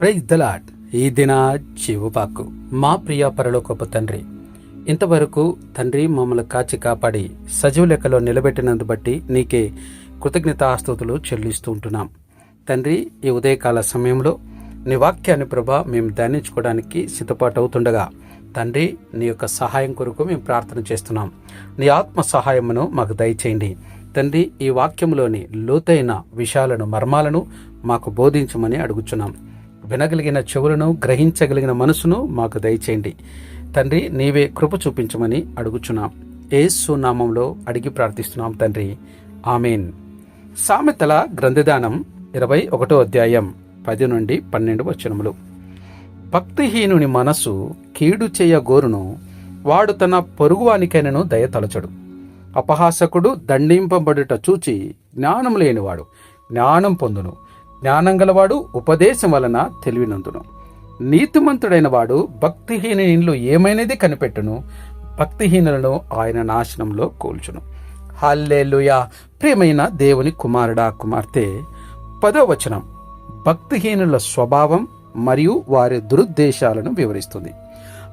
Praise దలాట్ ఈ దిన జీవుపాకు మా ప్రియ పరలోకపు తండ్రి ఇంతవరకు తండ్రి మమ్మల్ని కాచి కాపాడి సజీవ లెక్కలో నిలబెట్టినందు బట్టి నీకే కృతజ్ఞతాస్తుతులు చెల్లిస్తూ ఉంటున్నాం. తండ్రి ఈ ఉదయకాల సమయంలో నీ వాక్యాన్ని ప్రభా మేము ధ్యానించుకోవడానికి సిద్ధపాటు అవుతుండగా తండ్రి నీ యొక్క సహాయం కొరకు మేము ప్రార్థన చేస్తున్నాం. నీ ఆత్మ సహాయమును మాకు దయచేయండి. తండ్రి ఈ వాక్యంలోని లోతైన విషయాలను మర్మాలను మాకు బోధించమని అడుగుచున్నాం. వినగలిగిన చెవులను గ్రహించగలిగిన మనసును మాకు దయచేయండి. తండ్రి నీవే కృప చూపించమని అడుగుచున్నాం. ఏసు నామంలో అడిగి ప్రార్థిస్తున్నాం తండ్రి. ఆమెన్. సామెతల గ్రంథదానం ఇరవై ఒకటో అధ్యాయం పది నుండి పన్నెండు వచనములు. భక్తిహీనుని మనస్సు కీడు చేయ గోరును వాడు తన పొరుగువానికైనను దయతలచడు. అపహాసకుడు దండింపబడుట చూచి జ్ఞానం లేనివాడు జ్ఞానం పొందును. జ్ఞానం గలవాడు ఉపదేశం వలన తెలివినందును. నీతిమంతుడైన వాడు భక్తిహీనులు ఏమైనది కనిపెట్టును భక్తిహీనులను ఆయన నాశనంలో కూల్చును. హల్లేలుయా! ప్రియమైన దేవుని కుమారుడా కుమార్తె పదో వచనం. భక్తిహీనుల స్వభావం మరియు వారి దురుద్దేశాలను వివరిస్తుంది.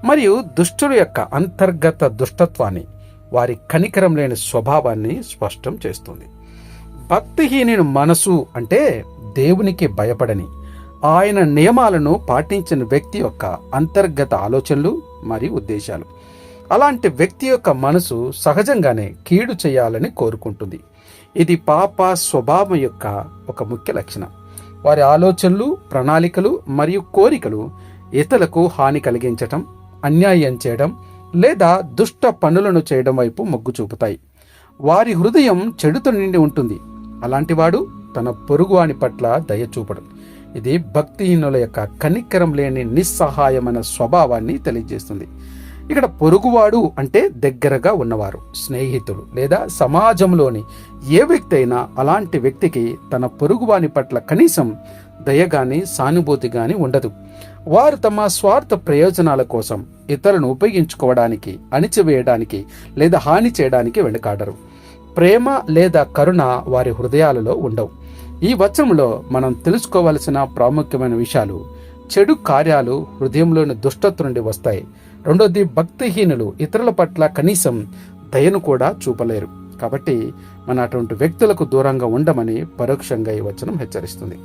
మరియు దుష్టుల యొక్క అంతర్గత దుష్టత్వాన్ని వారి కనికరం లేని స్వభావాన్ని స్పష్టం చేస్తుంది. భక్తిహీనుని మనసు అంటే దేవునికి భయపడని ఆయన నియమాలను పాటించిన వ్యక్తి యొక్క అంతర్గత ఆలోచనలు మరియు ఉద్దేశాలు. అలాంటి వ్యక్తి యొక్క మనసు సహజంగానే కీడు చేయాలని కోరుకుంటుంది. ఇది పాప స్వభావం యొక్క ఒక ముఖ్య లక్షణం. వారి ఆలోచనలు ప్రణాళికలు మరియు కోరికలు ఇతరులకు హాని కలిగించటం అన్యాయం చేయడం లేదా దుష్ట పనులను చేయడం వైపు మొగ్గు చూపుతాయి. వారి హృదయం చెడుతో నిండి ఉంటుంది. అలాంటివాడు తన పొరుగువాని పట్ల దయ చూపడం. ఇది భక్తిహీనుల యొక్క కనికరం లేని నిస్సహాయమైన స్వభావాన్ని తెలియజేస్తుంది. ఇక్కడ పొరుగువాడు అంటే దగ్గరగా ఉన్నవారు స్నేహితుడు లేదా సమాజంలోని ఏ వ్యక్తి అయినా అలాంటి వ్యక్తికి తన పొరుగువాని పట్ల కనీసం దయ కానీ సానుభూతి కానీ ఉండదు. వారు తమ స్వార్థ ప్రయోజనాల కోసం ఇతరులను ఉపయోగించుకోవడానికి అణిచివేయడానికి లేదా హాని చేయడానికి వెనుకాడరు. ప్రేమ లేదా కరుణ వారి హృదయాలలో ఉండవు. ఈ వచనంలో మనం తెలుసుకోవలసిన ప్రాముఖ్యమైన విషయాలు చెడు కార్యాలు హృదయంలోని దుష్టత్వం నుండి వస్తాయి. రెండోది భక్తిహీనులు ఇతరుల పట్ల కనీసం దయను కూడా చూపలేరు. కాబట్టి మన అటువంటి వ్యక్తులకు దూరంగా ఉండమని పరోక్షంగా ఈ వచనం హెచ్చరిస్తుంది.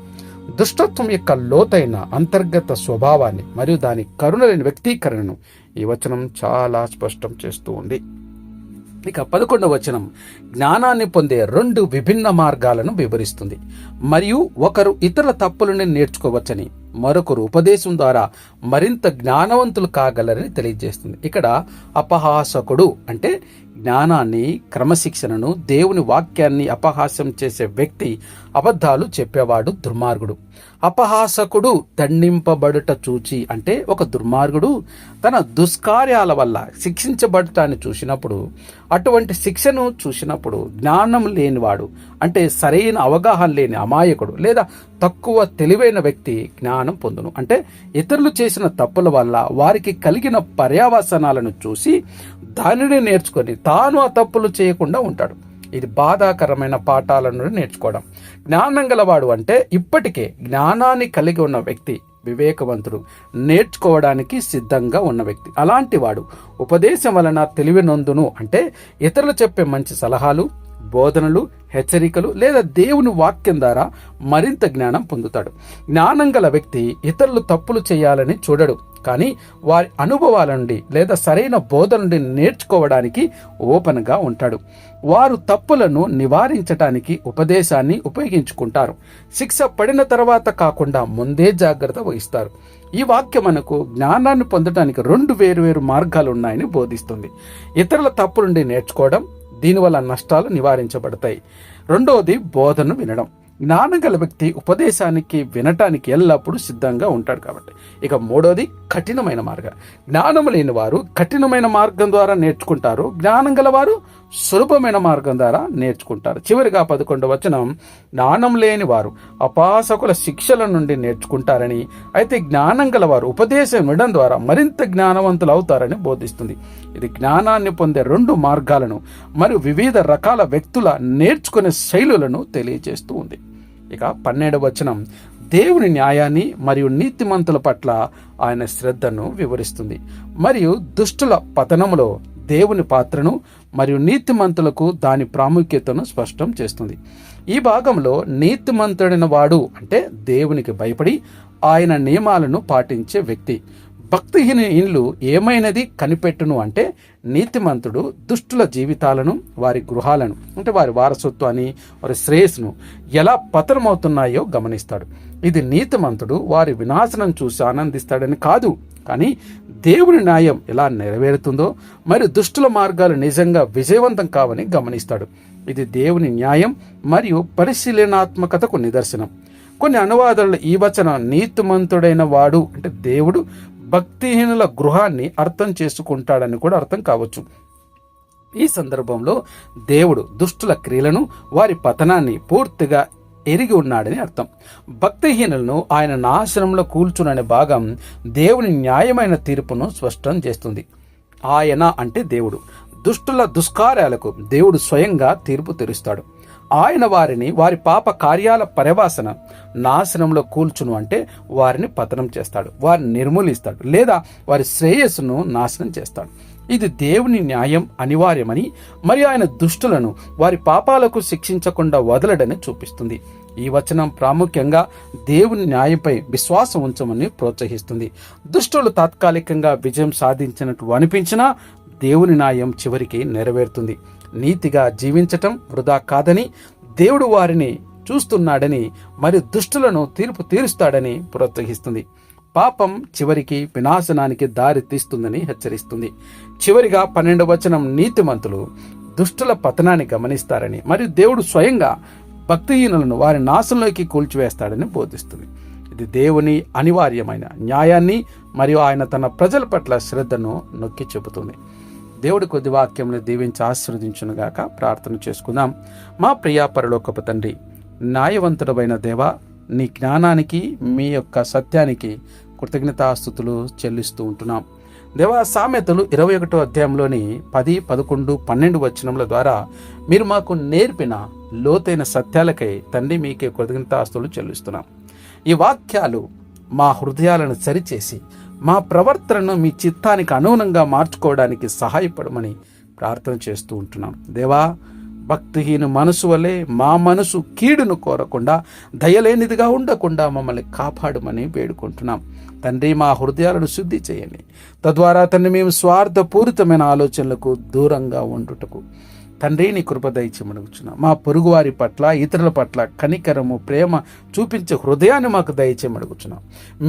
దుష్టత్వం యొక్క లోతైన అంతర్గత స్వభావాన్ని మరియు దాని కరుణలేని వ్యక్తీకరణను ఈ వచనం చాలా స్పష్టం చేస్తూ ఉంది. ఇక పదకొండవ వచనం జ్ఞానాన్ని పొందే రెండు విభిన్న మార్గాలను వివరిస్తుంది. మరియు ఒకరు ఇతరుల తప్పులను నేర్చుకోవచ్చని మరొకరు ఉపదేశం ద్వారా మరింత జ్ఞానవంతులు కాగలరని తెలియజేస్తుంది. ఇక్కడ అపహాసకుడు అంటే జ్ఞానాన్ని క్రమశిక్షణను దేవుని వాక్యాన్ని అపహాస్యం చేసే వ్యక్తి అబద్ధాలు చెప్పేవాడు దుర్మార్గుడు. అపహాసకుడు దండింపబడుట చూచి అంటే ఒక దుర్మార్గుడు తన దుష్కార్యాల వల్ల శిక్షించబడటాన్ని చూసినప్పుడు అటువంటి శిక్షను చూసినప్పుడు జ్ఞానం లేనివాడు అంటే సరైన అవగాహన లేని అమాయకుడు లేదా తక్కువ తెలివైన వ్యక్తి జ్ఞానం పొందును. అంటే ఇతరులు చేసిన తప్పుల వల్ల వారికి కలిగిన పర్యావసనాలను చూసి దానిని నేర్చుకొని తాను ఆ తప్పులు చేయకుండా ఉంటాడు. ఇది బాధాకరమైన పాఠాలను నేర్చుకోవడం. జ్ఞానం గలవాడు అంటే ఇప్పటికే జ్ఞానాన్ని కలిగి ఉన్న వ్యక్తి వివేకవంతుడు నేర్చుకోవడానికి సిద్ధంగా ఉన్న వ్యక్తి. అలాంటి వాడు ఉపదేశం వలన తెలివి నొందును అంటే ఇతరులు చెప్పే మంచి సలహాలు బోధనలు హెచ్చరికలు లేదా దేవుని వాక్యం ద్వారా మరింత జ్ఞానం పొందుతాడు. జ్ఞానం గల వ్యక్తి ఇతరులు తప్పులు చేయాలని చూడడు. కానీ వారి అనుభవాల నుండి లేదా సరైన బోధన నుండి నేర్చుకోవడానికి ఓపెన్గా ఉంటాడు. వారు తప్పులను నివారించటానికి ఉపదేశాన్ని ఉపయోగించుకుంటారు. శిక్ష పడిన తర్వాత కాకుండా ముందే జాగ్రత్త వహిస్తారు. ఈ వాక్యం మనకు జ్ఞానాన్ని పొందడానికి రెండు వేరు వేరు మార్గాలు ఉన్నాయని బోధిస్తుంది. ఇతరుల తప్పు నుండి నేర్చుకోవడం దీనివల్ల నష్టాలు నివారించబడతాయి. రెండవది బోధను వినడం. జ్ఞానం గల వ్యక్తి ఉపదేశానికి వినటానికి ఎల్లప్పుడూ సిద్ధంగా ఉంటాడు కాబట్టి. ఇక మూడోది కఠినమైన మార్గం. జ్ఞానం లేని వారు కఠినమైన మార్గం ద్వారా నేర్చుకుంటారు. జ్ఞానం గలవారు సులభమైన మార్గం ద్వారా నేర్చుకుంటారు. చివరిగా పదకొండు వచనం జ్ఞానం లేని వారు అపాసకుల శిక్షల నుండి నేర్చుకుంటారని అయితే జ్ఞానం గలవారు ఉపదేశం వినడం ద్వారా మరింత జ్ఞానవంతులు అవుతారని బోధిస్తుంది. ఇది జ్ఞానాన్ని పొందే రెండు మార్గాలను మరియు వివిధ రకాల వ్యక్తుల నేర్చుకునే శైలులను తెలియజేస్తూ ఉంది. ఇక పన్నెండు వచనం దేవుని న్యాయాన్ని మరియు నీతిమంతుల పట్ల ఆయన శ్రద్ధను వివరిస్తుంది. మరియు దుష్టుల పతనములో దేవుని పాత్రను మరియు నీతిమంతులకు దాని ప్రాముఖ్యతను స్పష్టం చేస్తుంది. ఈ భాగంలో నీతిమంతుడైన వాడు అంటే దేవునికి భయపడి ఆయన నియమాలను పాటించే వ్యక్తి. భక్తిహీన ఇండ్లు ఏమైనది కనిపెట్టును అంటే నీతిమంతుడు దుష్టుల జీవితాలను వారి గృహాలను అంటే వారి వారసత్వాన్ని వారి శ్రేయస్సును ఎలా పతనమవుతున్నాయో గమనిస్తాడు. ఇది నీతిమంతుడు వారి వినాశనం చూసి ఆనందిస్తాడని కాదు. కానీ దేవుని న్యాయం ఎలా నెరవేరుతుందో మరి దుష్టుల మార్గాలు నిజంగా విజయవంతం కావని గమనిస్తాడు. ఇది దేవుని న్యాయం మరియు పరిశీలనాత్మకతకు నిదర్శనం. కొన్ని అనువాదాలు ఈ వచనం నీతిమంతుడైన వాడు అంటే దేవుడు భక్తిహీనుల గృహాన్ని అర్థం చేసుకుంటాడని కూడా అర్థం కావచ్చు. ఈ సందర్భంలో దేవుడు దుష్టుల క్రియలను వారి పతనాన్ని పూర్తిగా ఎరిగి ఉన్నాడని అర్థం. భక్తిహీనులను ఆయన నాశనంలో కూల్చుననే భాగం దేవుని న్యాయమైన తీర్పును స్పష్టం చేస్తుంది. ఆయన అంటే దేవుడు. దుష్టుల దుష్కార్యాలకు దేవుడు స్వయంగా తీర్పు తెరుస్తాడు. ఆయన వారిని వారి పాప కార్యాల పర్యవాసన నాశనంలో కూల్చును అంటే వారిని పతనం చేస్తాడు. వారిని నిర్మూలిస్తాడు. లేదా వారి శ్రేయస్సును నాశనం చేస్తాడు. ఇది దేవుని న్యాయం అనివార్యమని మరి ఆయన దుష్టులను వారి పాపాలకు శిక్షించకుండా వదలడని చూపిస్తుంది. ఈ వచనం ప్రాముఖ్యంగా దేవుని న్యాయంపై విశ్వాసం ఉంచమని ప్రోత్సహిస్తుంది. దుష్టులు తాత్కాలికంగా విజయం సాధించినట్లు అనిపించినా దేవుని న్యాయం చివరికి నెరవేరుతుంది. నీతిగా జీవించటం వృధా కాదని దేవుడు వారిని చూస్తున్నాడని మరి దుష్టులను తీర్పు తీరుస్తాడని ప్రోత్సహిస్తుంది. పాపం చివరికి వినాశనానికి దారి తీస్తుందని హెచ్చరిస్తుంది. చివరిగా పన్నెండు వచనం నీతిమంతులు దుష్టుల పతనాన్ని గమనిస్తారని మరియు దేవుడు స్వయంగా భక్తిహీనులను వారి నాశంలోకి కూల్చివేస్తాడని బోధిస్తుంది. ఇది దేవుని అనివార్యమైన న్యాయాన్ని మరియు ఆయన తన ప్రజల పట్ల శ్రద్ధను నొక్కి చెబుతుంది. దేవుడి కొద్ది వాక్యంలో దీవించి ఆశీర్వదించునుగాక ప్రార్థన చేసుకుందాం. మా ప్రియా పరలోకపు తండ్రి న్యాయవంతుడమైన దేవ నీ జ్ఞానానికి మీ యొక్క సత్యానికి కృతజ్ఞతాస్థుతులు చెల్లిస్తూ ఉంటున్నాం. దేవా సామెతలు ఇరవై ఒకటో అధ్యాయంలోని పది పదకొండు పన్నెండు వచనముల ద్వారా మీరు మాకు నేర్పిన లోతైన సత్యాలకై తండ్రి మీకే కృతజ్ఞతాస్తులు చెల్లిస్తున్నాం. ఈ వాక్యాలు మా హృదయాలను సరిచేసి మా ప్రవర్తనను మీ చిత్తానికి అనుగుణంగా మార్చుకోవడానికి సహాయపడమని ప్రార్థన చేస్తూ ఉంటున్నాం. దేవా భక్తిహీన మనసు వలె మా మనసు కీడును కోరకుండా దయలేనిదిగా ఉండకుండా మమ్మల్ని కాపాడమని వేడుకుంటున్నాం. తండ్రి మా హృదయాలను శుద్ధి చేయండి. తద్వారా తండ్రి మేము స్వార్థపూరితమైన ఆలోచనలకు దూరంగా ఉండుటకు తండ్రి నీ కృప దయచేయమనుగుచున్నాం మా పొరుగువారి పట్ల ఇతరుల పట్ల కనికరము ప్రేమ చూపించే హృదయాన్ని మాకు దయచేయమడుగుచున్నాం.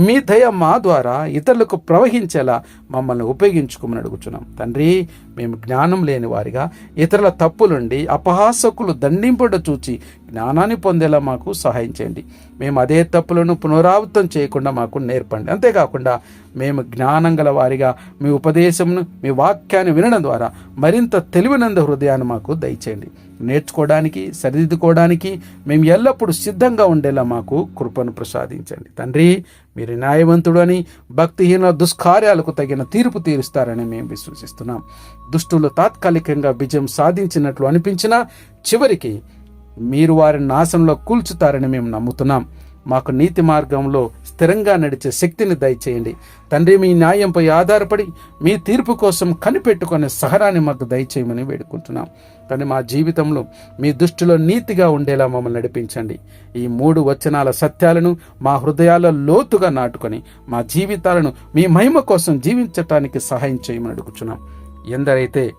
మీ దయ మా ద్వారా ఇతరులకు ప్రవహించేలా మమ్మల్ని ఉపయోగించుకోమని అడుగుచున్నాం. తండ్రి మేము జ్ఞానం లేని వారిగా ఇతరుల తప్పులుండి అపహాసకులు దండింపడ చూచి జ్ఞానాన్ని పొందేలా మాకు సహాయం చేయండి. మేము అదే తప్పులను పునరావృతం చేయకుండా మాకు నేర్పండి. అంతేకాకుండా మేము జ్ఞానం గల వారిగా మీ ఉపదేశంను మీ వాక్యాన్ని వినడం ద్వారా మరింత తెలివినంద హృదయాన్ని మాకు దయచేయండి. నేర్చుకోవడానికి సరిదిద్దుకోవడానికి మేము ఎల్లప్పుడూ సిద్ధంగా ఉండేలా మాకు కృపను ప్రసాదించండి. తండ్రి మీరు న్యాయవంతుడు అని భక్తిహీన దుష్కార్యాలకు తగిన తీర్పు తీరుస్తారని మేము విశ్వసిస్తున్నాం. దుష్టులు తాత్కాలికంగా విజయం సాధించినట్లు అనిపించినా చివరికి మీరు వారిని నాశనంలో కూల్చుతారని మేము నమ్ముతున్నాం. మాకు నీతి మార్గంలో స్థిరంగా నడిచే శక్తిని దయచేయండి. తండ్రి మీ న్యాయంపై ఆధారపడి మీ తీర్పు కోసం కనిపెట్టుకునే సహరాన్ని మాకు దయచేయమని వేడుకుంటున్నాం. కానీ మా జీవితంలో మీ దృష్టిలో నీతిగా ఉండేలా మమ్మల్ని నడిపించండి. ఈ మూడు వచనాల సత్యాలను మా హృదయాల లోతుగా నాటుకొని మా జీవితాలను మీ మహిమ కోసం జీవించటానికి సహాయం చేయమని అడుగుతున్నాం ఎందరైతే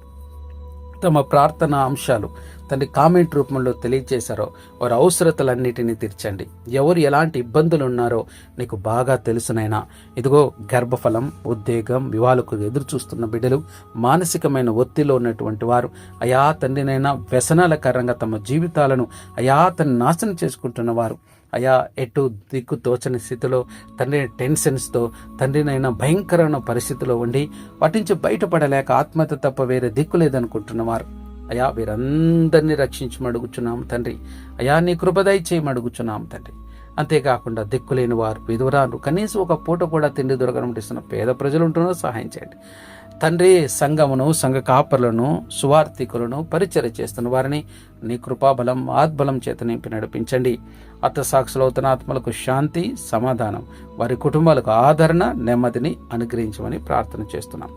తమ ప్రార్థన అంశాలు తండ్రి కామెంట్ రూపంలో తెలియజేశారో వారి అవసరతలన్నిటినీ తీర్చండి. ఎవరు ఎలాంటి ఇబ్బందులు ఉన్నారో నీకు బాగా తెలుసునైనా. ఇదిగో గర్భఫలం ఉద్వేగం వివాహాలకు ఎదురు చూస్తున్న బిడ్డలు మానసికమైన ఒత్తిడిలో ఉన్నటువంటి వారు అయా తండ్రినైనా వ్యసనాల కారణంగా తమ జీవితాలను అయా తను నాశనం చేసుకుంటున్న వారు అయా ఎటు దిక్కు తోచని స్థితిలో తండ్రి టెన్షన్స్తో తండ్రినైనా భయంకరమైన పరిస్థితిలో ఉండి వాటి నుంచి బయటపడలేక ఆత్మహత్య తప్ప వేరే దిక్కు లేదనుకుంటున్నవారు. అయా వీరందరినీ రక్షించమడుగుచున్నాం తండ్రి. అయా నీ కృపదయ చేయమడుగుచున్నాం తండ్రి. అంతేకాకుండా దిక్కులేని వారు విధురాలు కనీసం ఒక పూట కూడా తిండి దొరకడం పేద ప్రజలు ఉంటున్నారో సహాయం చేయండి. తండ్రి సంఘమును సంఘ కాపరులను సువార్థికులను పరిచయ చేస్తున్న వారిని నీ కృపాబలం ఆత్బలం చేత నింపి నడిపించండి. అర్థసాక్షులవుతున్న ఆత్మలకు శాంతి సమాధానం వారి కుటుంబాలకు ఆదరణ నెమ్మదిని అనుగ్రహించమని ప్రార్థన చేస్తున్నాం.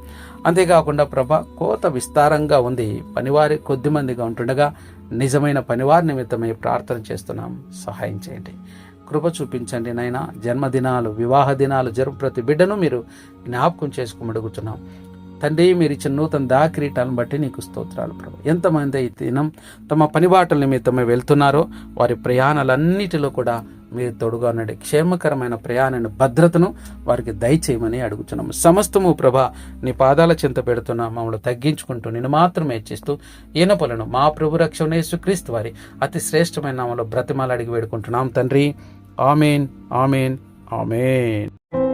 అంతేకాకుండా ప్రభ కోత విస్తారంగా ఉంది. పనివారి కొద్ది మందిగా ఉంటుండగా నిజమైన పనివారి నిమిత్తమై ప్రార్థన చేస్తున్నాం. సహాయం చేయండి. కృప చూపించండి నాయన. జన్మదినాలు వివాహ దినాలు జరుపు ప్రతి బిడ్డను మీరు జ్ఞాపకం చేసుకోమడుగుతున్నాం తండ్రి మీరు ఇచ్చిన నూతన దాకిరీటాలను బట్టి నీకు స్తోత్రాలు ప్రభు. ఎంతమంది ఈ దినం తమ పనిబాటల నిమిత్తమే వెళ్తున్నారో వారి ప్రయాణాలన్నిటిలో కూడా మీరు తోడుగా ఉండండి. క్షేమకరమైన ప్రయాణాన్ని భద్రతను వారికి దయచేయమని అడుగుతున్నాము సమస్తము ప్రభ నీ పాదాల చింత పెడుతున్నా మమ్మల్ని తగ్గించుకుంటూ నేను మాత్రమే ఇచ్చిస్తూ ఈయన మా ప్రభు రక్షణ క్రీస్తు వారి అతి శ్రేష్టమైన నామలో బ్రతిమాలు అడిగి వేడుకుంటున్నాం తండ్రి. Amen amen amen.